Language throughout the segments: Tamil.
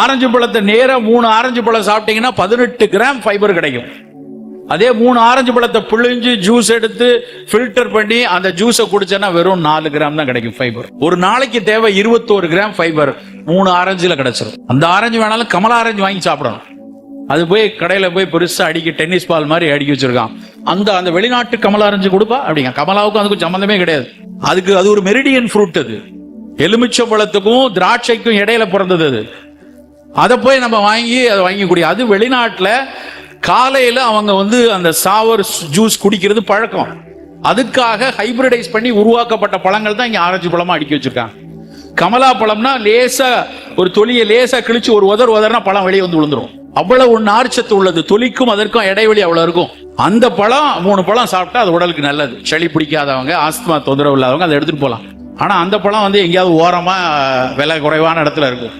ஆரஞ்சு பழத்தை நேரா மூணு ஆரஞ்சு பழம் சாப்பிட்டீங்கன்னா பதினெட்டு கிராம் ஃபைபர் கிடைக்கும். அதே மூணு ஆரஞ்சு பழத்தை பிழிஞ்சு ஜூஸ் எடுத்து ஃபில்டர் பண்ணி அந்த ஜூஸை குடிச்சேன்னா வெறும் நாலு கிராம் தான் கிடைக்கும் ஃபைபர் ஒரு நாளைக்கு தேவை இருபத்தோரு கிராம் ஃபைபர் மூணு ஆரஞ்சுல கிடைச்சிரும். அந்த ஆரஞ்சு வேணாலும் கமலா ஆரஞ்சு வாங்கி சாப்பிடணும். அது போய் கடையில போய் பெருசா அடிக்க டென்னிஸ் பால் மாதிரி அடிக்க வச்சிருக்கான். அந்த அந்த வெளிநாட்டு கமலா ஆரஞ்சு கொடுப்பா? அப்படிங்க. கமலாவுக்கும் அதுக்கும் சம்மந்தமே கிடையாது. அதுக்கு அது ஒரு மெரிடியன் ஃப்ரூட் அது. எலுமிச்சம்பழத்துக்கும் திராட்சைக்கும் இடையில பிறந்தது அது. அதை போய் நம்ம வாங்கி அதை வாங்கக்கூடிய அது வெளிநாட்டில் காலையில் அவங்க வந்து அந்த சாவர் ஜூஸ் குடிக்கிறது பழக்கம். அதுக்காக ஹைபிரிடைஸ் பண்ணி உருவாக்கப்பட்ட பழங்கள் தான் இங்கே ஆரஞ்சு பழமாக அடுக்கி வச்சுருக்காங்க. கமலா பழம்னா லேசாக ஒரு தொலியை லேசாக கிழிச்சு ஒரு உதர் உதர்னா பழம் வெளியே வந்து விழுந்துரும். அவ்வளவு நார்ச்சத்து உள்ளது. தொலிக்கும் அதற்கும் இடைவெளி அவ்வளவு இருக்கும். அந்த பழம் மூணு பழம் சாப்பிட்டா அது உடலுக்கு நல்லது. சளி பிடிக்காதவங்க ஆஸ்துமா தொந்தரவு இல்லாதவங்க அதை எடுத்துட்டு போகலாம் ஆனா அந்த பழம் வந்து எங்கேயாவது ஓரமா விலை குறைவான இடத்துல இருக்கும்.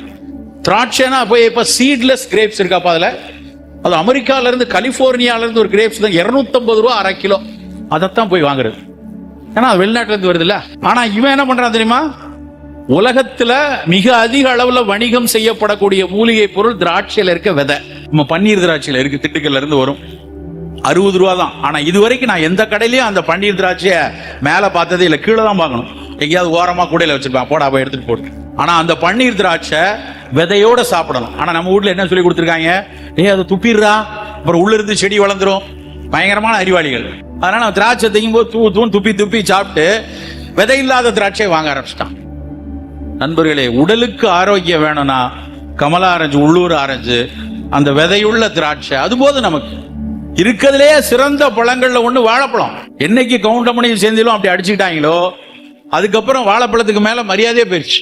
திராட்சைனா போய் இப்போ சீட்லெஸ் கிரேப்ஸ் இருக்காப்பா அதில்? அது அமெரிக்காவிலேருந்து கலிஃபோர்னியாவிலேருந்து ஒரு கிரேப்ஸ் தான். 250 ரூபா அரை கிலோ. அதைத்தான் போய் வாங்குறது. ஏன்னா அது வெளிநாட்டிலேருந்து வருதுல்ல? வருது இவன் என்ன பண்ணுறான் தெரியுமா? உலகத்தில் மிக அதிக அளவில் வணிகம் செய்யப்படக்கூடிய மூலிகை பொருள் திராட்சையில் இருக்க விதை. நம்ம பன்னீர் திராட்சையில் இருக்கு. திட்டுக்கல்ல இருந்து வரும். அறுபது ரூபா தான். ஆனால் இது வரைக்கும் நான் எந்த கடையிலையும் அந்த பன்னீர் திராட்சையை மேலே பார்த்ததே இல்லை. கீழே தான் பார்க்கணும். எங்கேயாவது ஓரமாக கூடையில் வச்சிருப்பேன். போடா போய் எடுத்துட்டு போட்டு ஆனால் அந்த பன்னீர் திராட்சை விதையோட சாப்பிடணும். ஆனா நம்ம வீட்ல என்ன சொல்லி கொடுத்துருக்காங்க? நீ அதை துப்பிடுறா. அப்புறம் உள்ள இருந்து செடி வளர்ந்துரும். பயங்கரமான அறிவாளிகள். அதனால அவன் திராட்சை தைக்கும் போது தூ தூண் துப்பி துப்பி சாப்பிட்டு விதை இல்லாத திராட்சையை வாங்க ஆரம்பிச்சிட்டான். நண்பர்களே உடலுக்கு ஆரோக்கியம் வேணும்னா கமலா ஆரஞ்சு உள்ளூர் ஆரஞ்சு அந்த விதையுள்ள திராட்சை அது போது நமக்கு. இருக்கிறதுலே சிறந்த பழங்கள்ல ஒண்ணு வாழைப்பழம். என்னைக்கு கவுண்டமணியும் சேர்ந்திலும் அப்படி அடிச்சுக்கிட்டாங்களோ அதுக்கப்புறம் வாழைப்பழத்துக்கு மேல மரியாதையே போயிடுச்சு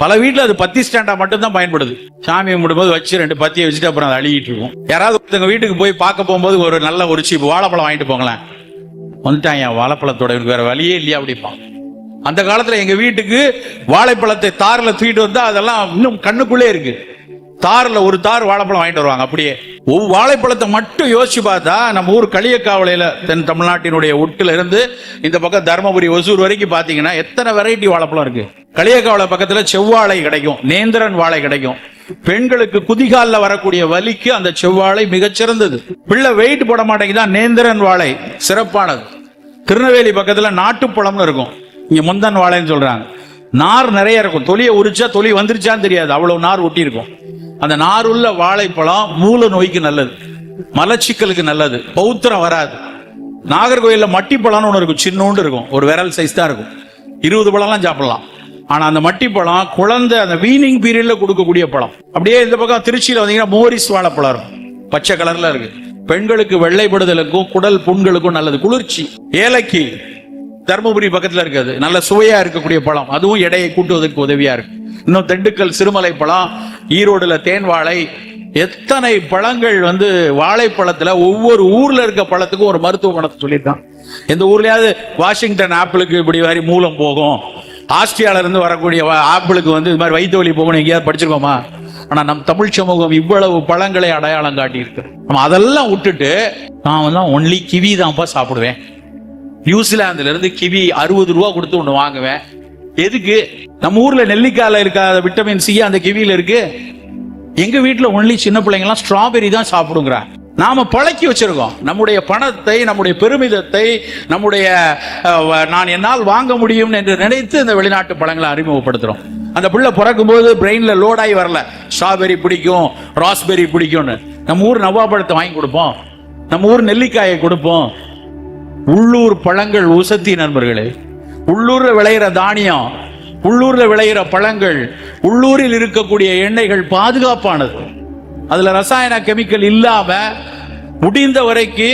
பல வீட்டுல அது பத்தி ஸ்டாண்டா மட்டும் தான் பயன்படுது. சாமி கும்பிடும்போது வச்சு ரெண்டு பத்தியை வச்சுட்டு அப்புறம் அதை அழுகிட்டு இருக்கும். யாராவது ஒருத்தவங்க வீட்டுக்கு போய் பார்க்க போகும்போது ஒரு நல்ல ஒரு சீப்பு வாழைப்பழம் வாங்கிட்டு போங்களேன். என் வாழைப்பழத்தோட வேற வழியே இல்லையா அப்படிப்பான். அந்த காலத்துல எங்க வீட்டுக்கு வாழைப்பழத்தை தார்ல தூக்கிட்டு வந்தா அதெல்லாம் இன்னும் கண்ணுக்குள்ளே இருக்கு. தார்ல ஒரு தார் வாழைப்பழம் வாங்கிட்டு வருவாங்க அப்படியே. ஒவ்வொரு வாழைப்பழத்தை மட்டும் யோசிச்சு பார்த்தா நம்ம ஊர் களியக்காவலையில தென் தமிழ்நாட்டினுடைய உட்டுல இருந்து இந்த பக்கம் தருமபுரி ஒசூர் வரைக்கும் பாத்தீங்கன்னா எத்தனை வெரைட்டி வாழைப்பழம் இருக்கு. களியக்காவலை பக்கத்துல செவ்வாழை கிடைக்கும் நேந்திரன் வாழை கிடைக்கும். பெண்களுக்கு குதிகாலில் வரக்கூடிய வலிக்கு அந்த செவ்வாழை மிகச்சிறந்தது. பிள்ளை வெயிட் போட மாட்டேங்குதான் நேந்திரன் வாழை சிறப்பானது. திருநெல்வேலி பக்கத்துல நாட்டுப்பழம்னு இருக்கும். இங்க முந்தன் வாழைன்னு சொல்றாங்க. நார் நிறைய இருக்கும். தொலியை உரிச்சா தொலி வந்துருச்சான்னு தெரியாது. அவ்வளவு நார் ஒட்டி இருக்கும். அந்த நார் உள்ள வாழைப்பழம் மூல நோய்க்கு நல்லது. மலச்சிக்கலுக்கு நல்லது. பௌத்திரம் வராது. நாகர்கோயில்ல மட்டிப்பழம்னு ஒன்று இருக்கும். சின்னோண்டு இருக்கும். ஒரு விரல் சைஸ் தான் இருக்கும். இருபது பழம்லாம் சாப்பிடலாம். ஆனா அந்த மட்டிப்பழம் குழந்தை அந்த வீனிங் பீரியட்ல கொடுக்கக்கூடிய பழம். அப்படியே இந்த பக்கம் திருச்சியில வந்தீங்கன்னா மோரிஸ் வாழைப்பழம் இருக்கும். பச்சை கலர்ல இருக்கு. பெண்களுக்கு வெள்ளைப்படுதலுக்கும் குடல் புண்களுக்கும் நல்லது. குளிர்ச்சி. ஏலக்கி. தர்மபுரி பக்கத்துல இருக்கிறது நல்ல சுவையா இருக்கக்கூடிய பழம். அதுவும் எடையை கூட்டுவதற்கு உதவியா இருக்கு. இன்னும் திண்டுக்கல் சிறுமலை பழம் ஈரோடுல தேன் வாழை. எத்தனை பழங்கள் வந்து வாழைப்பழத்துல ஒவ்வொரு ஊர்ல இருக்க பழத்துக்கும் ஒரு மருத்துவ குணத்தை சொல்லியிருக்கான். எந்த ஊர்லயாவது வாஷிங்டன் ஆப்பிளுக்கு இப்படி மாதிரி மூலம் போகும். ஆஸ்திரியால இருந்து வரக்கூடிய ஆப்பிளுக்கு வந்து இது மாதிரி வயிற்று வலி போகணும் எங்கேயாவது படிச்சிருக்கோமா? ஆனா நம் தமிழ் சமூகம் இவ்வளவு பழங்களை அடையாளம் காட்டி இருக்கு நம்ம அதெல்லாம் விட்டுட்டு நான் வந்து ஒன்லி கிவி தான்ப்பா சாப்பிடுவேன். நியூசிலாந்துல இருந்து கிவி அறுபது ரூபா கொடுத்து ஒன்று வாங்குவேன். எதுக்கு? நம்ம ஊர்ல நெல்லிக்காயில இருக்காத விட்டமின் சி அந்த கிவியில இருக்கு. எங்க வீட்டுல ஒன்லி சின்ன பிள்ளைங்க எல்லாம் ஸ்ட்ராபெரி தான் சாப்பிடுங்கிறாங்க நாம பழக்கி வச்சிருக்கோம். நம்முடைய பணத்தை நம்முடைய பெருமிதத்தை நம்முடைய நான் என்னால் வாங்க முடியும் என்று நினைத்து இந்த வெளிநாட்டு பழங்களை அறிமுகப்படுத்துறோம். அந்த பிள்ளை பிறக்கும் போது பிரெயின்ல லோடாகி வரல. ஸ்ட்ராபெரி பிடிக்கும் ராஸ்பெரி பிடிக்கும்னு. நம்ம ஊர் நவாப்பழத்தை வாங்கி கொடுப்போம். நம்ம ஊர் நெல்லிக்காயை கொடுப்போம். உள்ளூர் பழங்கள் உசத்தி நண்பர்களே. உள்ளூர்ல விளையிற தானியம் உள்ளூர்ல விளையிற பழங்கள் உள்ளூரில் இருக்கக்கூடிய எண்ணெய்கள் பாதுகாப்பானது. அதுல ரசாயன கெமிக்கல் இல்லாம முடிந்த வரைக்கு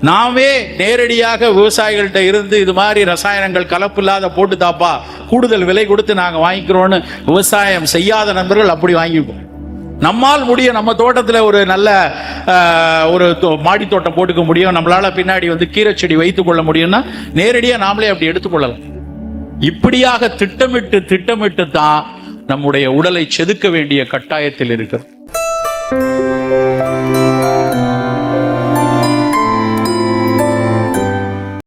நாமே நேரடியாக விவசாயிகள்கிட்ட இருந்து இது மாதிரி ரசாயனங்கள் கலப்பு இல்லாத போட்டு தாப்பா கூடுதல் விலை கொடுத்து நாங்கள் வாங்கிக்கிறோம்னு விவசாயம் செய்யாத நண்பர்கள் அப்படி வாங்கிப்போம். நம்மால் முடியும் நம்ம தோட்டத்தில் ஒரு நல்ல ஒரு தோ- மாடி தோட்டம் போட்டுக்க முடியும். நம்மளால பின்னாடி வந்து கீரை செடி வைத்துக் கொள்ள முடியும்னா நேரடியாக நாமளே அப்படி எடுத்துக்கொள்ளலாம் இப்படியாக திட்டமிட்டு திட்டமிட்டு தான் நம்முடைய உடலை செதுக்க வேண்டிய கட்டாயத்தில் இருக்கிறது.